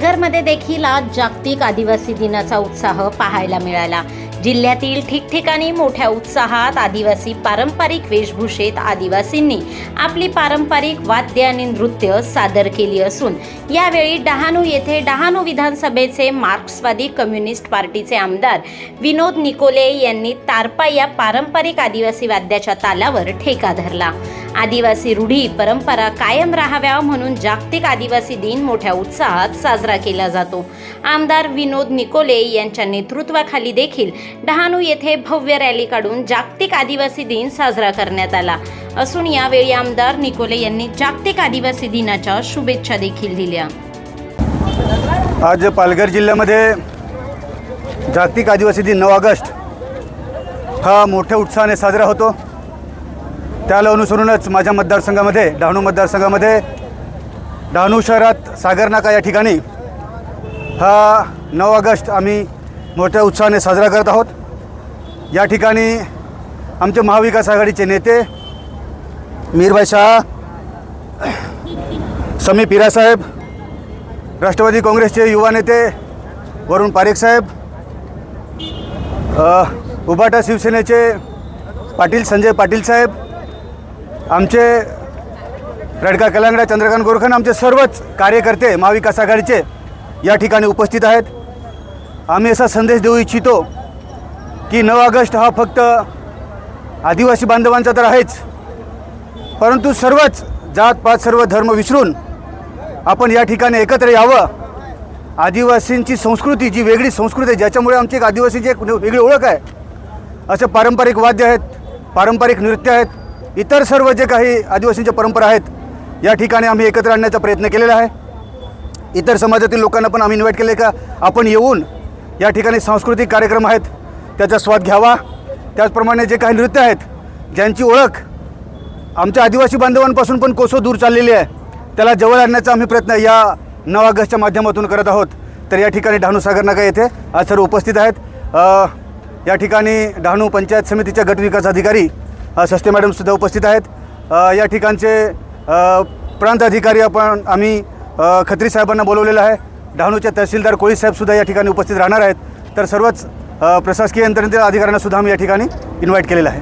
पालघरमध्ये देखील आज जागतिक आदिवासी दिनाचा उत्साह पाहायला मिळाला. जिल्ह्यातील ठिकठिकाणी मोठ्या उत्साहात आदिवासी पारंपरिक वेशभूषेत आदिवासींनी आपली पारंपरिक वाद्य आणि नृत्य सादर केली असून यावेळी डहाणू येथे डहाणू विधानसभेचे मार्क्सवादी कम्युनिस्ट पार्टीचे आमदार विनोद निकोले यांनी तारपा या पारंपरिक आदिवासी वाद्याच्या तालावर ठेका धरला. आदिवासी रूढी परंपरा कायम राहाव्या म्हणून जागतिक आदिवासी दिन मोठ्या उत्साहात साजरा केला जातो. आमदार विनोद निकोले यांच्या नेतृत्वाखाली देखील डहाणू येथे भव्य रॅली काढून जागतिक आदिवासी दिन साजरा करण्यात आला. असून यावेळी आमदार निकोले यांनी जागतिक आदिवासी दिनाच्या शुभेच्छा देखील दिल्या. आज पालघर जिल्ह्यामध्ये जागतिक आदिवासी दिन नऊ ऑगस्ट हा मोठ्या उत्साहाने साजरा होतो. त्याला अनुसरूनच माझ्या मतदारसंघामध्ये डहाणू मतदारसंघामध्ये डहाणू शहरात सागरनाका या ठिकाणी हा नऊ ऑगस्ट आम्ही मोठ्या उत्साहाने साजरा करत आहोत. या ठिकाणी आमचे महाविकास आघाडीचे नेते मीरभाई शहा समी पिरासाहेब राष्ट्रवादी काँग्रेसचे युवा नेते वरुण पारेख साहेब उबाटा शिवसेनेचे पाटील संजय पाटील साहेब आमचे रडका कलांगडा चंद्रकांत गोरखन आमचे सर्वच कार्यकर्ते महाविकास आघाडीचे या ठिकाणी उपस्थित आहेत. आम्ही असा संदेश देऊ इच्छितो की नऊ ऑगस्ट हा फक्त आदिवासी बांधवांचा तर आहेच. परंतु सर्वच जात पात सर्व धर्म विसरून आपण या ठिकाणी एकत्र यावं. आदिवासींची संस्कृती जी वेगळी संस्कृती आहे ज्याच्यामुळे आमची एक आदिवासीची एक वेगळी ओळख आहे. असे पारंपरिक वाद्य आहेत पारंपरिक नृत्य आहेत इतर सर्व जे काही आदिवासींच्या परंपरा आहेत या ठिकाणी आम्ही एकत्र आणण्याचा प्रयत्न केलेला आहे. इतर समाजातील लोकांना पण आम्ही इन्व्हाइट केले का? आपण येऊन या ठिकाणी सांस्कृतिक कार्यक्रम आहेत. त्याचा स्वाद घ्यावा. त्याचप्रमाणे जे काही नृत्य आहेत ज्यांची ओळख आमच्या आदिवासी बांधवांपासून पण कोसो दूर चाललेली आहे त्याला जवळ आणण्याचा आम्ही प्रयत्न या नऊ ऑगस्टच्या माध्यमातून करत आहोत. तर या ठिकाणी डहाणू सागर नाका येथे आज सर्व उपस्थित आहेत. या ठिकाणी डहाणू पंचायत समितीच्या गट विकास अधिकारी सस्ते मॅडमसुद्धा उपस्थित आहेत. या ठिकाणचे प्रांत अधिकारी आपण आम्ही खत्री साहेबांना बोलवलेलं आहे. डहाणूचे तहसीलदार कोळीसाहेबसुद्धा या ठिकाणी उपस्थित राहणार आहेत. तर सर्वच प्रशासकीय यंत्रणेतील अधिकाऱ्यांना सुद्धा आम्ही या ठिकाणी इन्व्हाइट केलेलं आहे.